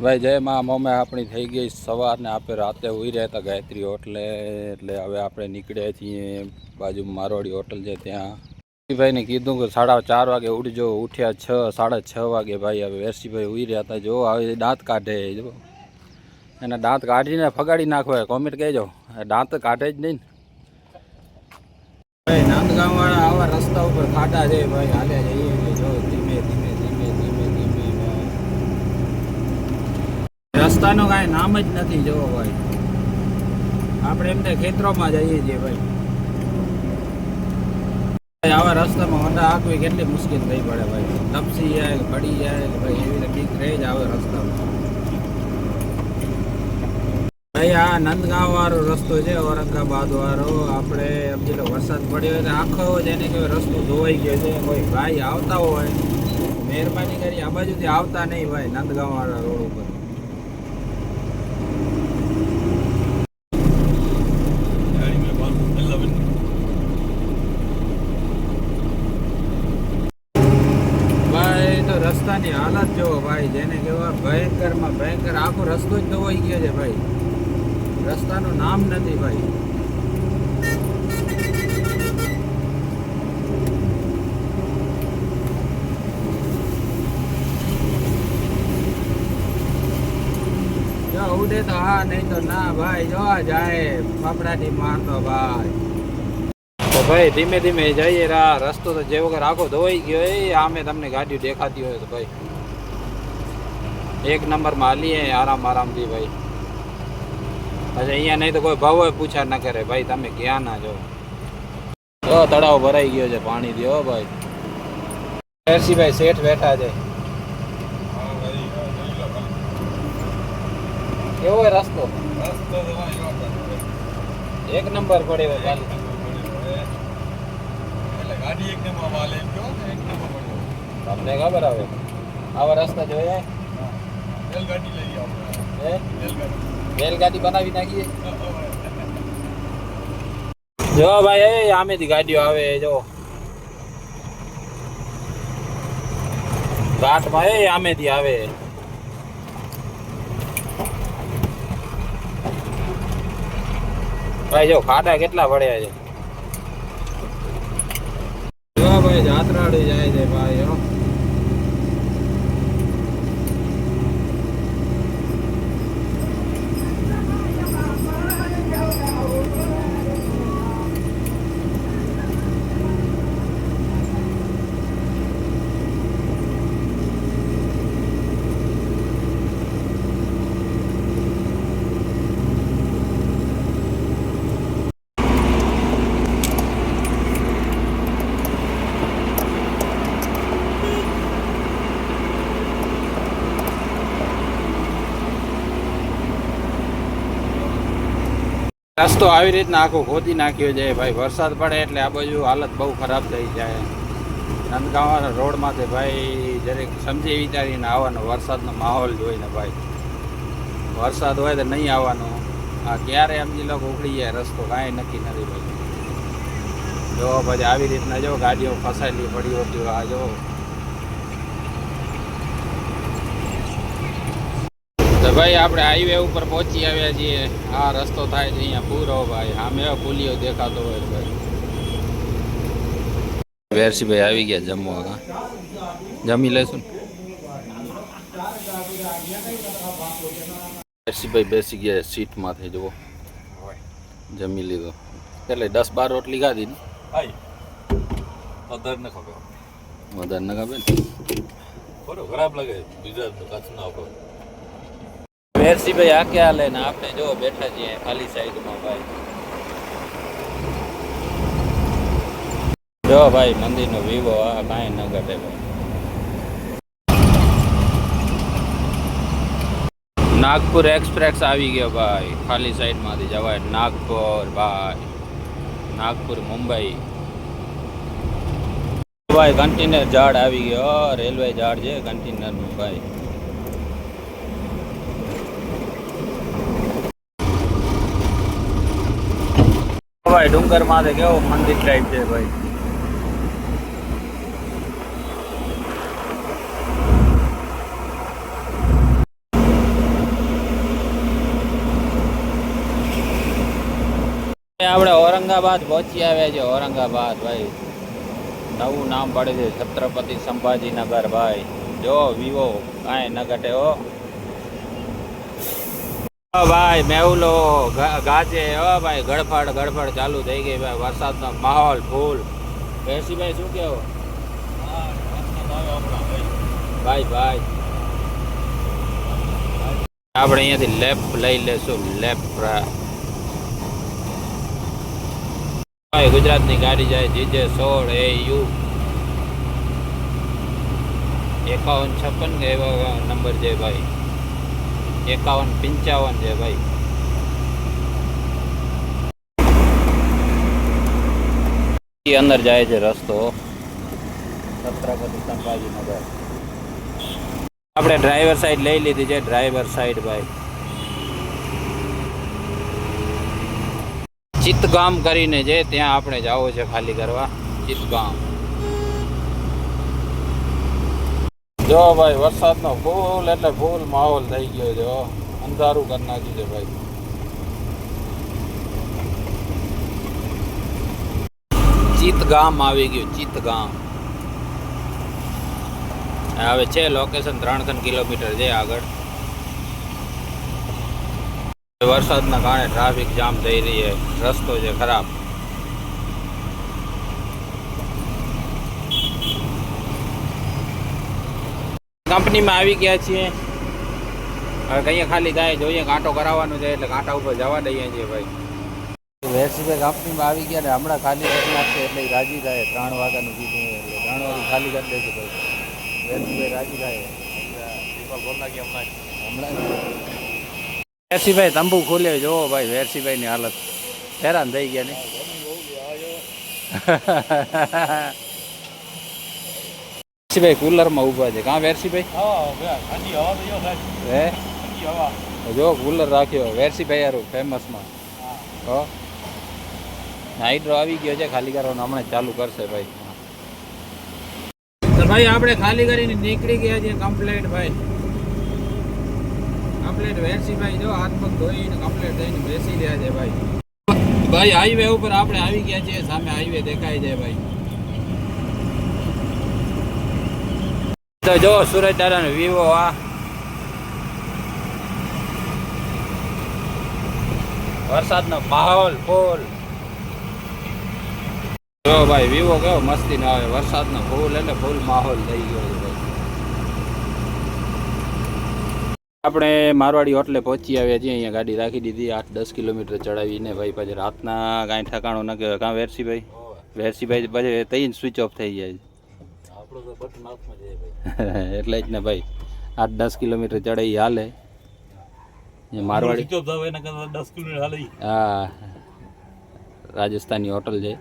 ભાઈ, જય મા મમ્મી આપણી થઈ ગઈ સવારને આપણે રાતે ઉઈ રહેતા ગાયત્રી હોટલે, એટલે હવે આપણે નીકળ્યા છીએ બાજુ મારવાડી હોટલ છે ત્યાં. ભાઈને કીધું કે સાડા ચાર વાગે ઉઠજો ઉઠ્યા છ, સાડા છ વાગે ભાઈ, હવે વેરસીભાઈ ઉઈ રહ્યા હતા. જો હવે દાંત કાઢે જો એના દાંત કાઢીને ફગાડી નાખવા કોમેન્ટ કહેજો. દાંત કાઢે જ નહીં ભાઈ નાંદગામવાળા આવા રસ્તા ઉપર ખાડા છે, ભાઈ હાલે જઈએ ને જો ધીમે ધીમે ધીમે ધીમે ધીમે ભાઈ રસ્તાનું કાંઈ નામ જ નથી જોવો ભાઈ આપણે એમ ખેતરોમાં જઈએ છીએ ભાઈ. આવા રસ્તામાં હોન્ડા હાંકવી કેટલી મુશ્કેલ થઈ પડે ભાઈ. તપસી જાય કે પડી જાય કે ભાઈ એવી રીતે રહે જ આવે રસ્તામાં. ભાઈ, આ નંદગાંવ વાળો રસ્તો છે ઔરંગાબાદ વાળો આપણે સમજી લો વરસાદ પડ્યો હોય તો આખો જ એને કહેવાય રસ્તો ધોવાઈ ગયો છે. કોઈ ભાઈ આવતા હોય, મહેરબાની કરી આ બાજુથી આવતા નહીં ભાઈ નંદગાંવ વાળા રોડ ઉપર ભાઈ તો રસ્તાની હાલત જોવો ભાઈ, જેને કહેવાય ભયંકરમાં, ભયંકર આખો રસ્તો જ ધોવાઈ ગયો છે ભાઈ. રસ્તાનું નામ નથી ભાઈ. જો ઉડે તો હા, નહીં તો ના ભાઈ, જો જાય ફાફડાથી મારતો ભાઈ. તો ભાઈ, ધીમે ધીમે જઈએ રા, રસ્તો તો જે વગર આખો ધોવાઈ ગયો એ આમે તમને ગાડી દેખાતી હોય તો ભાઈ. એક નંબરમાં હે આરામ આરામથી ભાઈ. પછી અહીંયા નહીં તો કોઈ ભાવ પૂછા ન કરે, ભાઈ, તમે ક્યાં ના જો તો તળાવ ભરાઈ ગયો છે પાણી દો ભાઈ. ભાઈ શેઠ બેઠા છે. કેવો હોય રસ્તો. એક નંબર પડે એવો ખાલી. તમને ખબર આવે? આવા રસ્તા જોઈએ આવો. રેલગાડી. બનાવી નાખીએ? જો ભાઈ એ આમેથી ગાડીઓ આવે જો. ઘાટમાં એ આમેથી આવે. ભાઈ જો ખાડા કેટલા પડ્યા છે? જો ભાઈ જાત્રાળુ જાય છે ભાઈ હો રસ્તો આવી રીતના આખું ખોદી નાખ્યો છે. ભાઈ, વરસાદ પડે એટલે આ બાજુ હાલત બહુ ખરાબ થઈ જાય. નંદગાંવ રોડમાંથી ભાઈ, જરીક સમજી વિચારીને આવવાનો વરસાદનો માહોલ જોઈને ભાઈ. વરસાદ હોય તો નહીં આવવાનો. આ ક્યારે સમજી લોકો ઉકળી જાય, રસ્તો કાંઈ નક્કી નથી ભાઈ જો પછી આવી રીતના જો ગાડીઓ ફસાયેલી પડી હોતી આ જો તો ભાઈ આપણે હાઈવે ઉપર પહોંચી આવ્યા છીએ. આ રસ્તો થાય છે અહીંયા પૂરો ભાઈ. સામે પુલિયો દેખાતો હોય ભાઈ. વેરસીભાઈ આવી ગયા જમવા જમી લેશું વેરસીભાઈ બેસી ગયા સીટમાંથી જુઓ. જમી લીધો. એટલે દસ બાર રોટલી ખાધી ને? વધારે ન ખબર. વધારે ન ખબર ખરાબ લાગે બીજા કચ્છના ઉપર. વેરસીભાઈ આ ક્યાં હાલે ને? આપણે જો બેઠા છીએ ખાલી સાઈડમાં ભાઈ. જો ભાઈ, મંદિરનો વિવો આ કાંઈ ન ઘટે ભાઈ. નાગપુર એક્સપ્રેસ આવી ગયો ભાઈ, ખાલી સાઈડમાંથી જવાય નાગપુર ભાઈ. નાગપુર, મુંબઈ. ભાઈ કન્ટેનર ઝાડ આવી ગયો. રેલવે ઝાડ છે કન્ટેનરનું ભાઈ. ભાઈ ડુંગરમાં કેવો મંદિર ટાઈપ છે ભાઈ. આપણે ઔરંગાબાદ પહોંચી આવ્યા છે ઔરંગાબાદ ભાઈ. નવું નામ પડે છે, છત્રપતિ સંભાજીનગર ભાઈ. જો, વિવો, કાંઈ ન ઘટે હો. ભાઈ મેવલો ગાજે. હો ભાઈ, ગડફડ ગડફડ ચાલુ થઈ ગઈ ભાઈ. વરસાદનો માહોલ ફૂલ. ભાઈ શું કેવો ભાઈ ભાઈ. આપણે અહીંયાથી લેફ્ટ લઈ લેશું. ભાઈ, ગુજરાતની ગાડી જાય જીજે સોળ એ યુ. એકાવન છપ્પન એવા નંબર છે ભાઈ. એકાવન પંચાવન છે ભાઈ. અંદર જાય છે રસ્તો. છત્રપતિ સંભાજીનગર આપણે ડ્રાઈવર સાઈડ લઈ લીધી છે ડ્રાઈવર સાઈડ ભાઈ. ચિત્તગામ કરીને છે ત્યાં આપણે જવું છે ખાલી કરવા. ચિત્તગામ. જો ભાઈ, વરસાદનો ફૂલ એટલે ફૂલ માહોલ થઈ ગયો છે અંધારું કરી નાખ્યું છે ભાઈ. ચિતગામ આવી ગયું ચિતગામ હવે છે લોકેશન ત્રણ ત્રણ કિલોમીટર છે આગળ. વરસાદના કારણે ટ્રાફિક જામ થઈ રહી છે, રસ્તો છે ખરાબ. કંપનીમાં આવી ગયા છીએ. હવે કહીએ ખાલી થાય જોઈએ કાંટો કરાવવાનો છે એટલે કાંટા ઉપર જવા દઈએ છીએ ભાઈ. વેરસીભાઈ કંપનીમાં આવી ગયા ને હમણાં ખાલી કરી નાખશે એટલે રાજી થાય. ત્રણ વાગ્યાનું કીધું એટલે ત્રણ વાગે ખાલી કરી દેશે ભાઈ. વેરસીભાઈ રાજી થાય. હમણાં વેરસીભાઈ તંબુ ખોલ્યો જોવો ભાઈ વેરસીભાઈની હાલત. હેરાન થઈ ગયા ને. વેરસીભાઈ કુલરમાં ઊભા છે. કાં વેરસીભાઈ હે જો કુલર રાખ્યો વેરસીભાઈ યારું ફેમસમાં હો. નાઇટ્રો આવી ગયો છે ખાલી કરવાનો હમણાં ચાલુ કરશે ભાઈ. તો ભાઈ આપણે ખાલી કરીને નીકળી ગયા છીએ કમ્પ્લેટ ભાઈ. કમ્પ્લેટ વેરસીભાઈ જો હાથ પગ ધોઈને કમ્પ્લેટ થઈને બેસી રહ્યા છે ભાઈ. ભાઈ હાઈવે ઉપર આપણે આવી ગયા છીએ સામે હાઈવે દેખાય છે ભાઈ. તો જો સુરજ દાદાનો વિવો આ. વરસાદનો માહોલ ફૂલ. જો ભાઈ વિવો કેવો મસ્તી ના આવે. વરસાદનો ફૂલ એટલે ફૂલ માહોલ થઈ ગયો આપણે મારવાડી હોટલે પહોંચી આવ્યા છીએ. અહીંયા ગાડી રાખી દીધી. આઠ દસ કિલોમીટર ચડાવીને ભાઈ પછી રાતના કાંઈ ઠકાણું ન કહેવાય. કાં વેરસીભાઈ વેરસીભાઈ પછી તઈ સ્વિચ ઓફ થઈ જાય એટલે જ ને ભાઈ. આઠ દસ કિલોમીટર ચડાઈ હાલે. મારવાડી હા. રાજસ્થાની હોટલ છે.